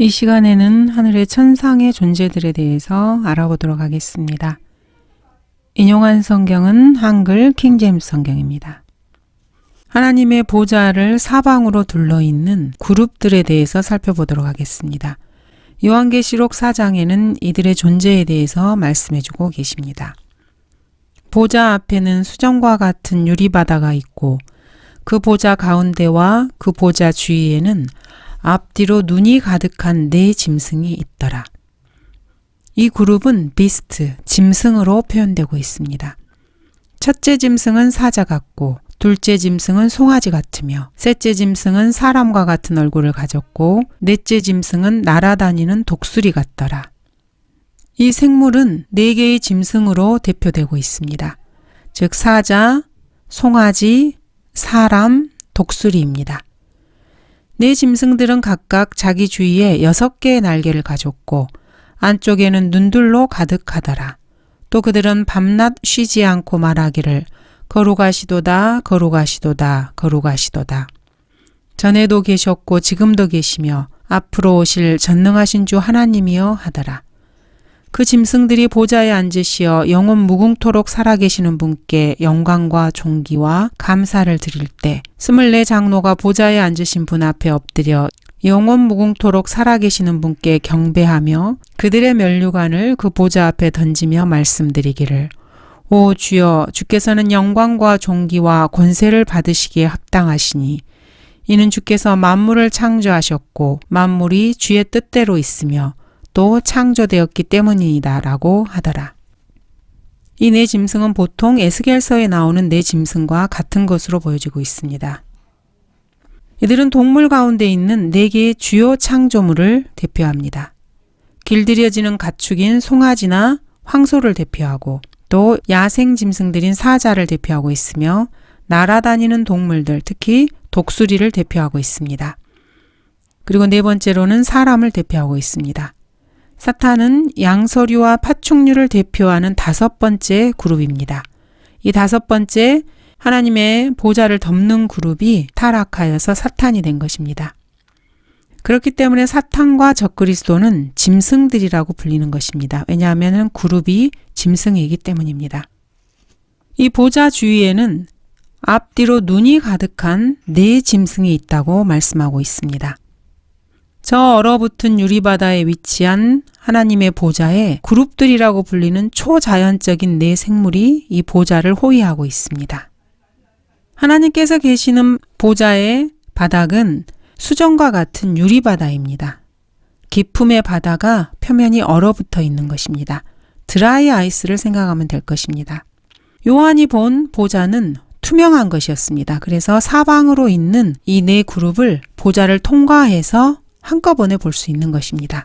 이 시간에는 하늘의 천상의 존재들에 대해서 알아보도록 하겠습니다. 인용한 성경은 한글 킹제임스 성경입니다. 하나님의 보좌를 사방으로 둘러 있는 그룹들에 대해서 살펴보도록 하겠습니다. 요한계시록 4장에는 이들의 존재에 대해서 말씀해 주고 계십니다. 보좌 앞에는 수정과 같은 유리바다가 있고 그 보좌 가운데와 그 보좌 주위에는 앞뒤로 눈이 가득한 네 짐승이 있더라. 이 그룹은 비스트, 짐승으로 표현되고 있습니다. 첫째 짐승은 사자 같고 둘째 짐승은 송아지 같으며 셋째 짐승은 사람과 같은 얼굴을 가졌고 넷째 짐승은 날아다니는 독수리 같더라. 이 생물은 네 개의 짐승으로 대표되고 있습니다. 즉 사자, 송아지, 사람, 독수리입니다. 네 짐승들은 각각 자기 주위에 여섯 개의 날개를 가졌고 안쪽에는 눈들로 가득하더라. 또 그들은 밤낮 쉬지 않고 말하기를 거룩하시도다 거룩하시도다 거룩하시도다. 전에도 계셨고 지금도 계시며 앞으로 오실 전능하신 주 하나님이여 하더라. 그 짐승들이 보좌에 앉으시어 영원 무궁토록 살아계시는 분께 영광과 존귀와 감사를 드릴 때 스물네 장로가 보좌에 앉으신 분 앞에 엎드려 영원 무궁토록 살아계시는 분께 경배하며 그들의 면류관을 그 보좌 앞에 던지며 말씀드리기를. 오 주여 주께서는 영광과 존귀와 권세를 받으시기에 합당하시니 이는 주께서 만물을 창조하셨고 만물이 주의 뜻대로 있으며 또 창조되었기 때문이다 라고 하더라. 이 네 짐승은 보통 에스겔서에 나오는 네 짐승과 같은 것으로 보여지고 있습니다. 이들은 동물 가운데 있는 네 개의 주요 창조물을 대표합니다. 길들여지는 가축인 송아지나 황소를 대표하고 또 야생 짐승들인 사자를 대표하고 있으며 날아다니는 동물들, 특히 독수리를 대표하고 있습니다. 그리고 네 번째로는 사람을 대표하고 있습니다. 사탄은 양서류와 파충류를 대표하는 다섯 번째 그룹입니다. 이 다섯 번째 하나님의 보좌를 덮는 그룹이 타락하여서 사탄이 된 것입니다. 그렇기 때문에 사탄과 적그리스도는 짐승들이라고 불리는 것입니다. 왜냐하면 그룹이 짐승이기 때문입니다. 이 보좌 주위에는 앞뒤로 눈이 가득한 네 짐승이 있다고 말씀하고 있습니다. 저 얼어붙은 유리바다에 위치한 하나님의 보좌에 그룹들이라고 불리는 초자연적인 네 생물이 이 보좌를 호위하고 있습니다. 하나님께서 계시는 보좌의 바닥은 수정과 같은 유리바다입니다. 기품의 바다가 표면이 얼어붙어 있는 것입니다. 드라이 아이스를 생각하면 될 것입니다. 요한이 본 보좌는 투명한 것이었습니다. 그래서 사방으로 있는 이 네 그룹을 보좌를 통과해서 한꺼번에 볼 수 있는 것입니다.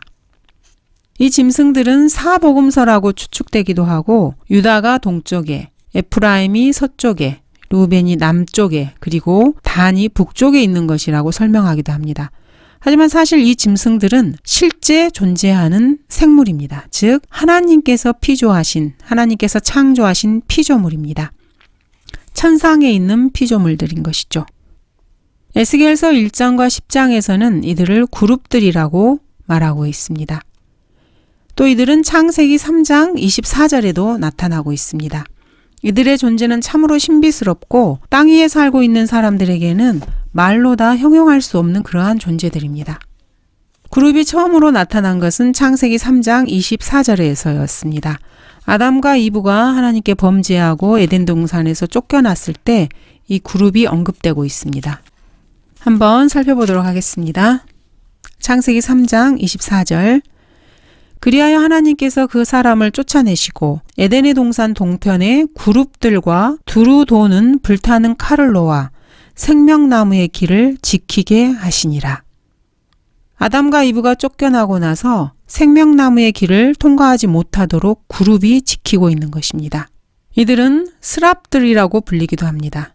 이 짐승들은 사복음서라고 추측되기도 하고 유다가 동쪽에 에프라임이 서쪽에 루벤이 남쪽에 그리고 단이 북쪽에 있는 것이라고 설명하기도 합니다. 하지만 사실 이 짐승들은 실제 존재하는 생물입니다. 즉 하나님께서 피조하신 하나님께서 창조하신 피조물입니다. 천상에 있는 피조물들인 것이죠. 에스겔서 1장과 10장에서는 이들을 그룹들이라고 말하고 있습니다. 또 이들은 창세기 3장 24절에도 나타나고 있습니다. 이들의 존재는 참으로 신비스럽고 땅 위에 살고 있는 사람들에게는 말로 다 형용할 수 없는 그러한 존재들입니다. 그룹이 처음으로 나타난 것은 창세기 3장 24절에서였습니다. 아담과 이브가 하나님께 범죄하고 에덴 동산에서 쫓겨났을 때 이 그룹이 언급되고 있습니다. 한번 살펴보도록 하겠습니다. 창세기 3장 24절 그리하여 하나님께서 그 사람을 쫓아내시고 에덴의 동산 동편에 그룹들과 두루 도는 불타는 칼을 놓아 생명나무의 길을 지키게 하시니라. 아담과 이브가 쫓겨나고 나서 생명나무의 길을 통과하지 못하도록 그룹이 지키고 있는 것입니다. 이들은 스랍들이라고 불리기도 합니다.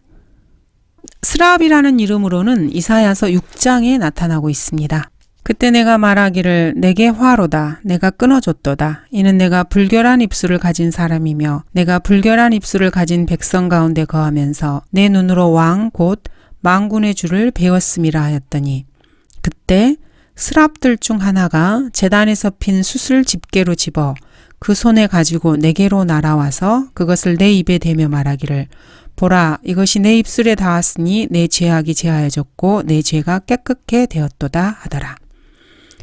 스랍이라는 이름으로는 이사야서 6장에 나타나고 있습니다. 그때 내가 말하기를 내게 화로다 내가 끊어줬도다 이는 내가 불결한 입술을 가진 사람이며 내가 불결한 입술을 가진 백성 가운데 거하면서 내 눈으로 왕 곧 망군의 주를 배웠음이라 하였더니 그때 스랍들 중 하나가 재단에서 핀 수술 집게로 집어 그 손에 가지고 내게로 날아와서 그것을 내 입에 대며 말하기를 보라 이것이 내 입술에 닿았으니 내 죄악이 제하여졌고 내 죄가 깨끗게 되었도다 하더라.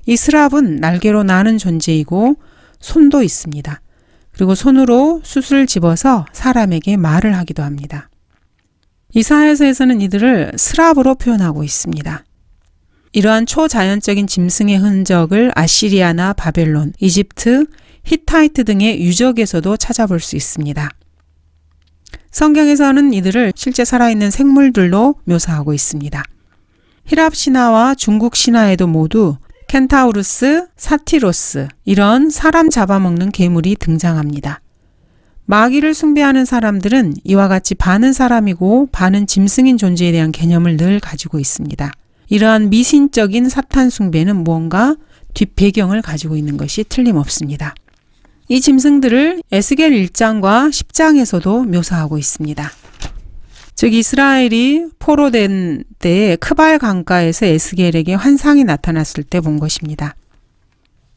이 스랍은 날개로 나는 존재이고 손도 있습니다. 그리고 손으로 숯을 집어서 사람에게 말을 하기도 합니다. 이사야서에서는 이들을 스랍으로 표현하고 있습니다. 이러한 초자연적인 짐승의 흔적을 아시리아나 바벨론, 이집트, 히타이트 등의 유적에서도 찾아볼 수 있습니다. 성경에서는 이들을 실제 살아있는 생물들로 묘사하고 있습니다. 히랍 신화와 중국 신화에도 모두 켄타우루스, 사티로스 이런 사람 잡아먹는 괴물이 등장합니다. 마귀를 숭배하는 사람들은 이와 같이 반은 사람이고 반은 짐승인 존재에 대한 개념을 늘 가지고 있습니다. 이러한 미신적인 사탄 숭배는 무언가 뒷배경을 가지고 있는 것이 틀림없습니다. 이 짐승들을 에스겔 1장과 10장에서도 묘사하고 있습니다. 즉 이스라엘이 포로된 때에 크발 강가에서 에스겔에게 환상이 나타났을 때 본 것입니다.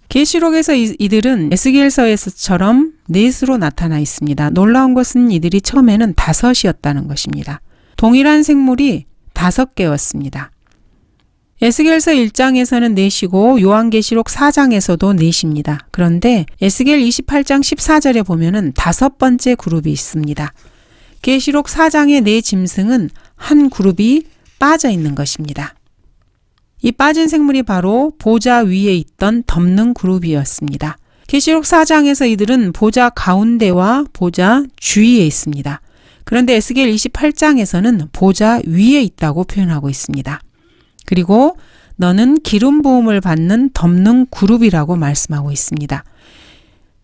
계시록에서 이들은 에스겔서에서처럼 넷으로 나타나 있습니다. 놀라운 것은 이들이 처음에는 다섯이었다는 것입니다. 동일한 생물이 다섯 개였습니다. 에스겔서 1장에서는 넷이고 요한계시록 4장에서도 넷입니다. 그런데 에스겔 28장 14절에 보면은 다섯 번째 그룹이 있습니다. 계시록 4장의 네 짐승은 한 그룹이 빠져 있는 것입니다. 이 빠진 생물이 바로 보좌 위에 있던 덮는 그룹이었습니다. 계시록 4장에서 이들은 보좌 가운데와 보좌 주위에 있습니다. 그런데 에스겔 28장에서는 보좌 위에 있다고 표현하고 있습니다. 그리고 너는 기름 부음을 받는 덮는 그룹이라고 말씀하고 있습니다.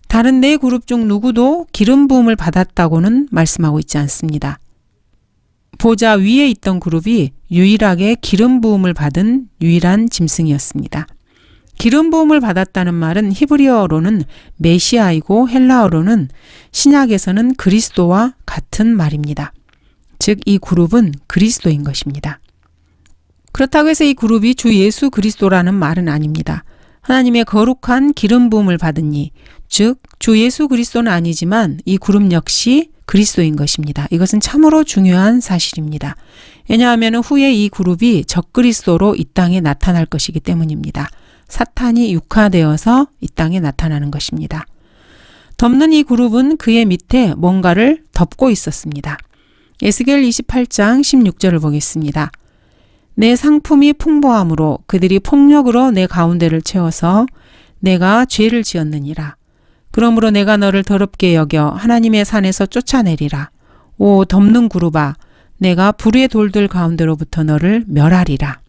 다른 네 그룹 중 누구도 기름 부음을 받았다고는 말씀하고 있지 않습니다. 보좌 위에 있던 그룹이 유일하게 기름 부음을 받은 유일한 짐승이었습니다. 기름 부음을 받았다는 말은 히브리어로는 메시아이고 헬라어로는 신약에서는 그리스도와 같은 말입니다. 즉 이 그룹은 그리스도인 것입니다. 그렇다고 해서 이 그룹이 주 예수 그리스도라는 말은 아닙니다. 하나님의 거룩한 기름 부음을 받으니 즉주 예수 그리스도는 아니지만 이 그룹 역시 그리스도인 것입니다. 이것은 참으로 중요한 사실입니다. 왜냐하면 후에 이 그룹이 적그리스도로 이 땅에 나타날 것이기 때문입니다. 사탄이 육화되어서 이 땅에 나타나는 것입니다. 덮는 이 그룹은 그의 밑에 뭔가를 덮고 있었습니다. 에스겔 28장 16절을 보겠습니다. 내 상품이 풍부함으로 그들이 폭력으로 내 가운데를 채워서 내가 죄를 지었느니라. 그러므로 내가 너를 더럽게 여겨 하나님의 산에서 쫓아내리라. 오 덮는 구루바 내가 불의 돌들 가운데로부터 너를 멸하리라.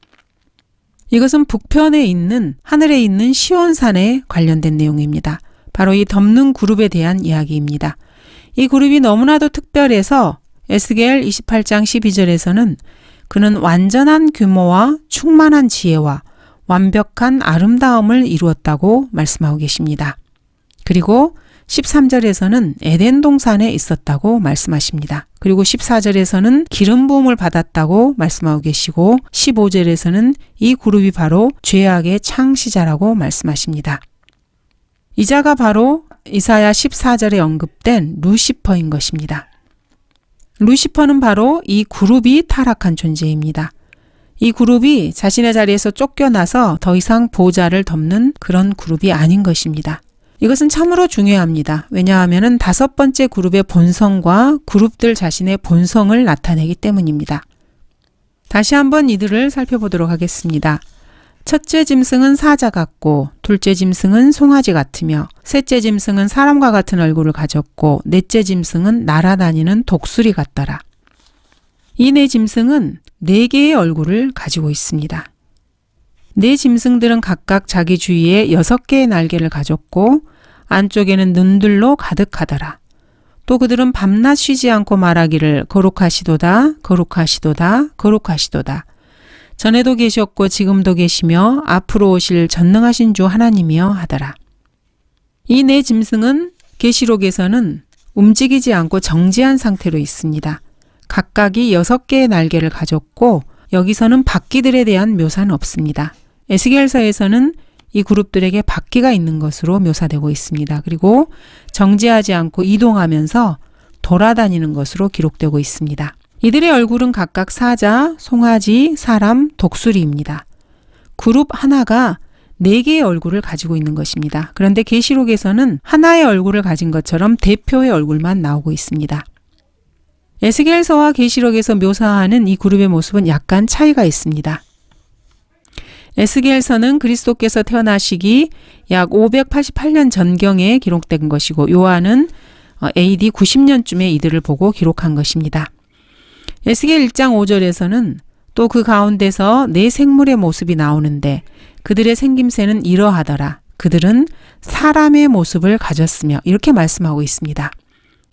이것은 북편에 있는 하늘에 있는 시온산에 관련된 내용입니다. 바로 이 덮는 그룹에 대한 이야기입니다. 이 그룹이 너무나도 특별해서 에스겔 28장 12절에서는 그는 완전한 규모와 충만한 지혜와 완벽한 아름다움을 이루었다고 말씀하고 계십니다. 그리고 13절에서는 에덴 동산에 있었다고 말씀하십니다. 그리고 14절에서는 기름 부음을 받았다고 말씀하고 계시고 15절에서는 이 그룹이 바로 죄악의 창시자라고 말씀하십니다. 이자가 바로 이사야 14절에 언급된 루시퍼인 것입니다. 루시퍼는 바로 이 그룹이 타락한 존재입니다. 이 그룹이 자신의 자리에서 쫓겨나서 더 이상 보좌를 덮는 그런 그룹이 아닌 것입니다. 이것은 참으로 중요합니다. 왜냐하면 다섯 번째 그룹의 본성과 그룹들 자신의 본성을 나타내기 때문입니다. 다시 한번 이들을 살펴보도록 하겠습니다. 첫째 짐승은 사자 같고, 둘째 짐승은 송아지 같으며, 셋째 짐승은 사람과 같은 얼굴을 가졌고, 넷째 짐승은 날아다니는 독수리 같더라. 이 네 짐승은 네 개의 얼굴을 가지고 있습니다. 네 짐승들은 각각 자기 주위에 여섯 개의 날개를 가졌고 안쪽에는 눈들로 가득하더라. 또 그들은 밤낮 쉬지 않고 말하기를 거룩하시도다, 거룩하시도다, 거룩하시도다. 전에도 계셨고 지금도 계시며 앞으로 오실 전능하신 주 하나님이여 하더라. 이 네 짐승은 계시록에서는 움직이지 않고 정지한 상태로 있습니다. 각각이 여섯 개의 날개를 가졌고 여기서는 바퀴들에 대한 묘사는 없습니다. 에스겔서에서는 이 그룹들에게 바퀴가 있는 것으로 묘사되고 있습니다. 그리고 정지하지 않고 이동하면서 돌아다니는 것으로 기록되고 있습니다. 이들의 얼굴은 각각 사자, 송아지, 사람, 독수리입니다. 그룹 하나가 네 개의 얼굴을 가지고 있는 것입니다. 그런데 계시록에서는 하나의 얼굴을 가진 것처럼 대표의 얼굴만 나오고 있습니다. 에스겔서와 계시록에서 묘사하는 이 그룹의 모습은 약간 차이가 있습니다. 에스겔서는 그리스도께서 태어나시기 약 588년 전경에 기록된 것이고 요한은 AD 90년쯤에 이들을 보고 기록한 것입니다. 에스겔 1장 5절에서는 또 그 가운데서 네 생물의 모습이 나오는데 그들의 생김새는 이러하더라. 그들은 사람의 모습을 가졌으며 이렇게 말씀하고 있습니다.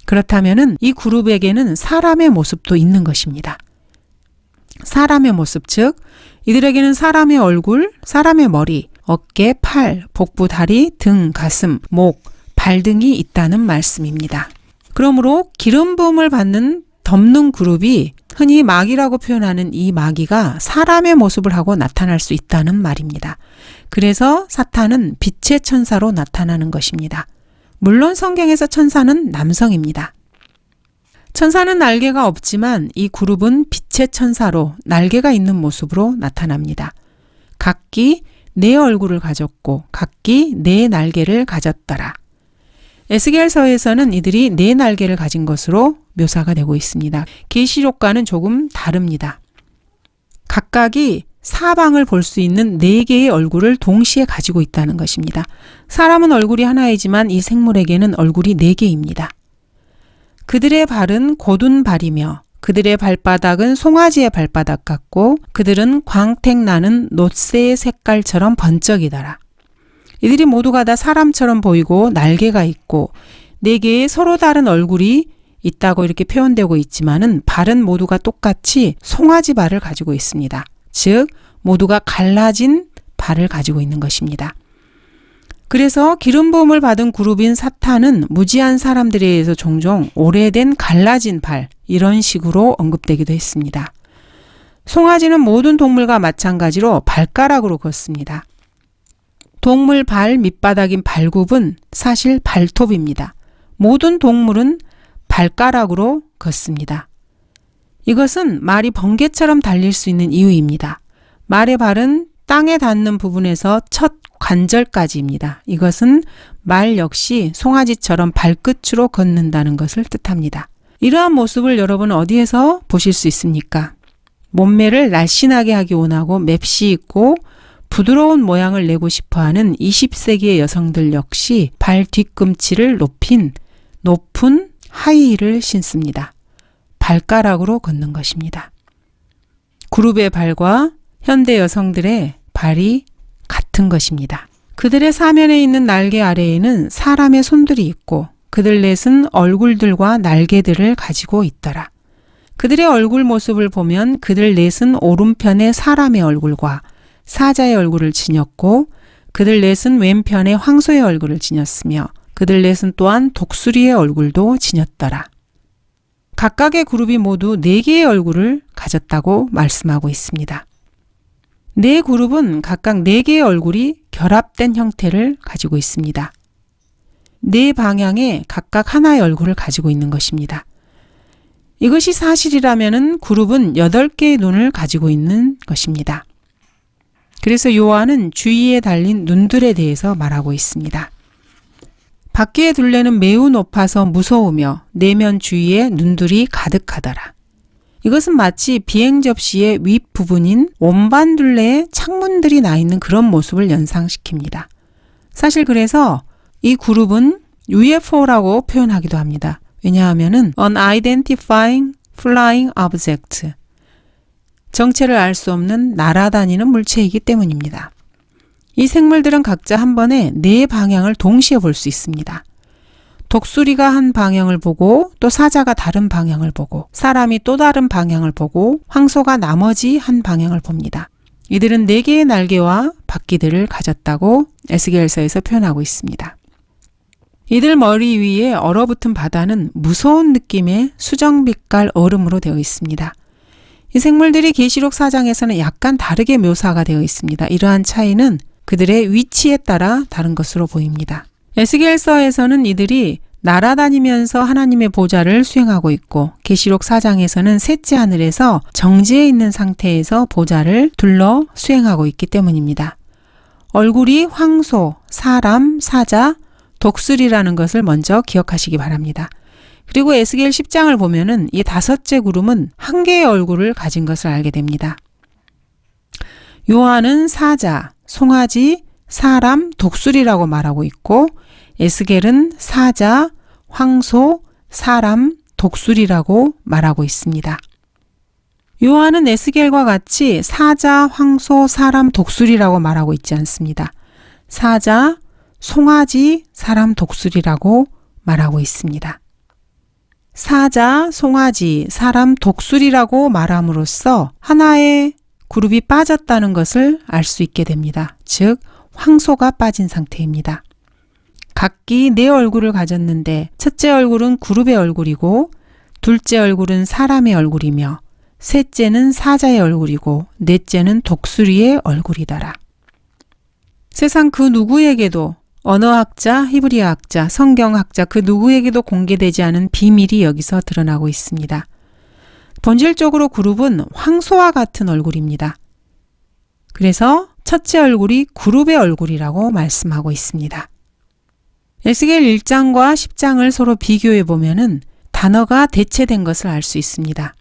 그렇다면은 이 그룹에게는 사람의 모습도 있는 것입니다. 사람의 모습, 즉, 이들에게는 사람의 얼굴, 사람의 머리, 어깨, 팔, 복부, 다리, 등, 가슴, 목, 발 등이 있다는 말씀입니다. 그러므로 기름 부음을 받는 덮는 그룹이 흔히 마귀라고 표현하는 이 마귀가 사람의 모습을 하고 나타날 수 있다는 말입니다. 그래서 사탄은 빛의 천사로 나타나는 것입니다. 물론 성경에서 천사는 남성입니다. 천사는 날개가 없지만 이 그룹은 빛의 천사로 날개가 있는 모습으로 나타납니다. 각기 네 얼굴을 가졌고 각기 네 날개를 가졌더라. 에스겔서에서는 이들이 네 날개를 가진 것으로 묘사가 되고 있습니다. 계시록과는 조금 다릅니다. 각각이 사방을 볼 수 있는 네 개의 얼굴을 동시에 가지고 있다는 것입니다. 사람은 얼굴이 하나이지만 이 생물에게는 얼굴이 네 개입니다. 그들의 발은 곧은 발이며 그들의 발바닥은 송아지의 발바닥 같고 그들은 광택 나는 놋새의 색깔처럼 번쩍이더라. 이들이 모두가 다 사람처럼 보이고 날개가 있고 네 개의 서로 다른 얼굴이 있다고 이렇게 표현되고 있지만은 발은 모두가 똑같이 송아지 발을 가지고 있습니다. 즉 모두가 갈라진 발을 가지고 있는 것입니다. 그래서 기름 부음을 받은 그룹인 사탄은 무지한 사람들에 의해서 종종 오래된 갈라진 발 이런 식으로 언급되기도 했습니다. 송아지는 모든 동물과 마찬가지로 발가락으로 걷습니다. 동물 발 밑바닥인 발굽은 사실 발톱입니다. 모든 동물은 발가락으로 걷습니다. 이것은 말이 번개처럼 달릴 수 있는 이유입니다. 말의 발은 땅에 닿는 부분에서 첫 관절까지입니다. 이것은 말 역시 송아지처럼 발끝으로 걷는다는 것을 뜻합니다. 이러한 모습을 여러분 어디에서 보실 수 있습니까? 몸매를 날씬하게 하기 원하고 맵시 있고 부드러운 모양을 내고 싶어 하는 20세기의 여성들 역시 발 뒤꿈치를 높인 높은 하이힐을 신습니다. 발가락으로 걷는 것입니다. 그룹의 발과 현대 여성들의 발이 같은 것입니다. 그들의 사면에 있는 날개 아래에는 사람의 손들이 있고 그들 넷은 얼굴들과 날개들을 가지고 있더라. 그들의 얼굴 모습을 보면 그들 넷은 오른편에 사람의 얼굴과 사자의 얼굴을 지녔고 그들 넷은 왼편에 황소의 얼굴을 지녔으며 그들 넷은 또한 독수리의 얼굴도 지녔더라. 각각의 그룹이 모두 네 개의 얼굴을 가졌다고 말씀하고 있습니다. 네 그룹은 각각 네 개의 얼굴이 결합된 형태를 가지고 있습니다. 네 방향에 각각 하나의 얼굴을 가지고 있는 것입니다. 이것이 사실이라면 그룹은 8개의 눈을 가지고 있는 것입니다. 그래서 요한은 주위에 달린 눈들에 대해서 말하고 있습니다. 바퀴의 둘레는 매우 높아서 무서우며 내면 주위에 눈들이 가득하더라. 이것은 마치 비행 접시의 윗부분인 원반 둘레에 창문들이 나 있는 그런 모습을 연상시킵니다. 사실 그래서 이 그룹은 UFO라고 표현하기도 합니다. 왜냐하면은 Unidentifying Flying Object 정체를 알 수 없는 날아다니는 물체이기 때문입니다. 이 생물들은 각자 한 번에 네 방향을 동시에 볼 수 있습니다. 독수리가 한 방향을 보고 또 사자가 다른 방향을 보고 사람이 또 다른 방향을 보고 황소가 나머지 한 방향을 봅니다. 이들은 네 개의 날개와 바퀴들을 가졌다고 에스겔서에서 표현하고 있습니다. 이들 머리 위에 얼어붙은 바다는 무서운 느낌의 수정빛깔 얼음으로 되어 있습니다. 이 생물들이 계시록 4장에서는 약간 다르게 묘사가 되어 있습니다. 이러한 차이는 그들의 위치에 따라 다른 것으로 보입니다. 에스겔서에서는 이들이 날아다니면서 하나님의 보좌를 수행하고 있고 계시록 4장에서는 셋째 하늘에서 정지해 있는 상태에서 보좌를 둘러 수행하고 있기 때문입니다. 얼굴이 황소, 사람, 사자, 독수리라는 것을 먼저 기억하시기 바랍니다. 그리고 에스겔 10장을 보면은 이 다섯째 구름은 한 개의 얼굴을 가진 것을 알게 됩니다. 요한은 사자, 송아지, 사람, 독수리라고 말하고 있고 에스겔은 사자, 황소, 사람, 독수리라고 말하고 있습니다. 요한은 에스겔과 같이 사자, 황소, 사람, 독수리라고 말하고 있지 않습니다. 사자, 송아지, 사람, 독수리라고 말하고 있습니다. 사자, 송아지, 사람, 독수리라고 말함으로써 하나의 그룹이 빠졌다는 것을 알 수 있게 됩니다. 즉, 황소가 빠진 상태입니다. 각기 네 얼굴을 가졌는데 첫째 얼굴은 그룹의 얼굴이고 둘째 얼굴은 사람의 얼굴이며 셋째는 사자의 얼굴이고 넷째는 독수리의 얼굴이더라. 세상 그 누구에게도 언어학자, 히브리어학자, 성경학자 그 누구에게도 공개되지 않은 비밀이 여기서 드러나고 있습니다. 본질적으로 그룹은 황소와 같은 얼굴입니다. 그래서 첫째 얼굴이 그룹의 얼굴이라고 말씀하고 있습니다. 에스겔 1장과 10장을 서로 비교해 보면은 단어가 대체된 것을 알 수 있습니다.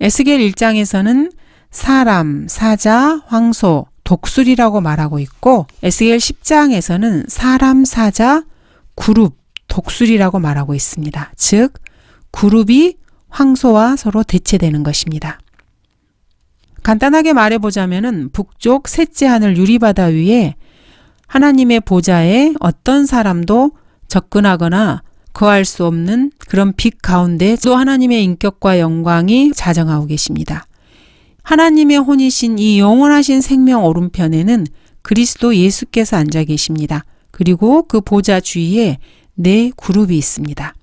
에스겔 1장에서는 사람, 사자, 황소, 독수리라고 말하고 있고 에스겔 10장에서는 사람, 사자, 그룹, 독수리라고 말하고 있습니다. 즉 그룹이 황소와 서로 대체되는 것입니다. 간단하게 말해보자면은 북쪽 셋째 하늘 유리바다 위에 하나님의 보좌에 어떤 사람도 접근하거나 거할 수 없는 그런 빛 가운데 또 하나님의 인격과 영광이 자정하고 계십니다. 하나님의 혼이신 이 영원하신 생명 오른편에는 그리스도 예수께서 앉아 계십니다. 그리고 그 보좌 주위에 네 그룹이 있습니다.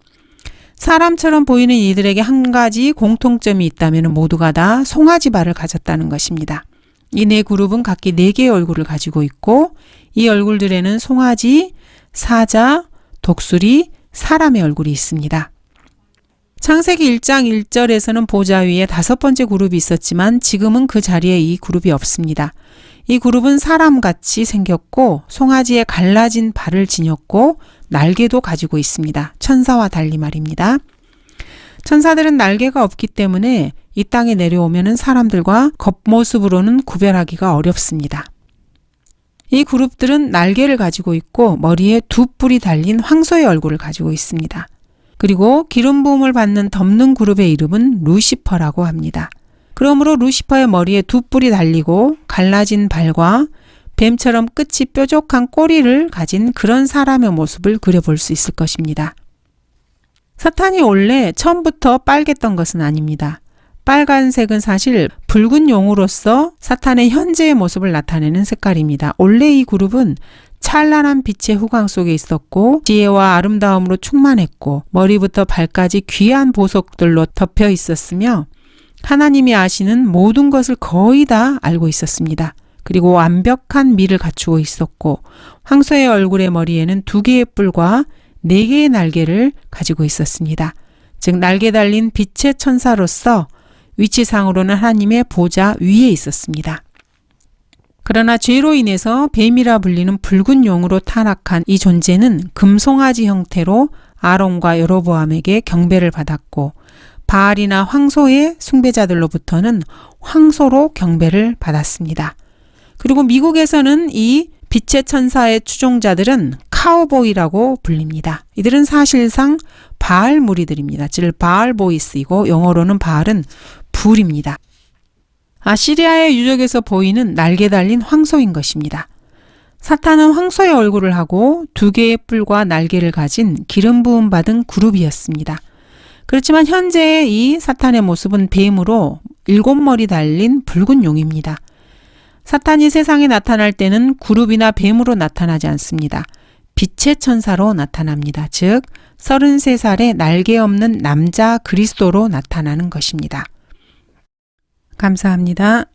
사람처럼 보이는 이들에게 한 가지 공통점이 있다면 모두가 다 송아지 발을 가졌다는 것입니다. 이 네 그룹은 각기 네 개의 얼굴을 가지고 있고 이 얼굴들에는 송아지, 사자, 독수리, 사람의 얼굴이 있습니다. 창세기 1장 1절에서는 보좌 위에 다섯 번째 그룹이 있었지만 지금은 그 자리에 이 그룹이 없습니다. 이 그룹은 사람같이 생겼고 송아지의 갈라진 발을 지녔고 날개도 가지고 있습니다. 천사와 달리 말입니다. 천사들은 날개가 없기 때문에 이 땅에 내려오면 사람들과 겉모습으로는 구별하기가 어렵습니다. 이 그룹들은 날개를 가지고 있고 머리에 두 뿔이 달린 황소의 얼굴을 가지고 있습니다. 그리고 기름 부음을 받는 덮는 그룹의 이름은 루시퍼라고 합니다. 그러므로 루시퍼의 머리에 두 뿔이 달리고 갈라진 발과 뱀처럼 끝이 뾰족한 꼬리를 가진 그런 사람의 모습을 그려볼 수 있을 것입니다. 사탄이 원래 처음부터 빨갰던 것은 아닙니다. 빨간색은 사실 붉은 용으로서 사탄의 현재의 모습을 나타내는 색깔입니다. 원래 이 그룹은 찬란한 빛의 후광 속에 있었고 지혜와 아름다움으로 충만했고 머리부터 발까지 귀한 보석들로 덮여 있었으며 하나님이 아시는 모든 것을 거의 다 알고 있었습니다. 그리고 완벽한 미를 갖추고 있었고 황소의 얼굴의 머리에는 두 개의 뿔과 네 개의 날개를 가지고 있었습니다. 즉 날개 달린 빛의 천사로서 위치상으로는 하나님의 보좌 위에 있었습니다. 그러나 죄로 인해서 뱀이라 불리는 붉은 용으로 타락한 이 존재는 금송아지 형태로 아론과 여로보암에게 경배를 받았고 바알이나 황소의 숭배자들로부터는 황소로 경배를 받았습니다. 그리고 미국에서는 이 빛의 천사의 추종자들은 카우보이라고 불립니다. 이들은 사실상 바알 무리들입니다. 즉 바알 보이스이고 영어로는 바알은 불입니다. 아시리아의 유적에서 보이는 날개 달린 황소인 것입니다. 사탄은 황소의 얼굴을 하고 두 개의 뿔과 날개를 가진 기름 부음 받은 그룹이었습니다. 그렇지만 현재 이 사탄의 모습은 뱀으로 일곱 머리 달린 붉은 용입니다. 사탄이 세상에 나타날 때는 그룹이나 뱀으로 나타나지 않습니다. 빛의 천사로 나타납니다. 즉, 33살의 날개 없는 남자 그리스도로 나타나는 것입니다. 감사합니다.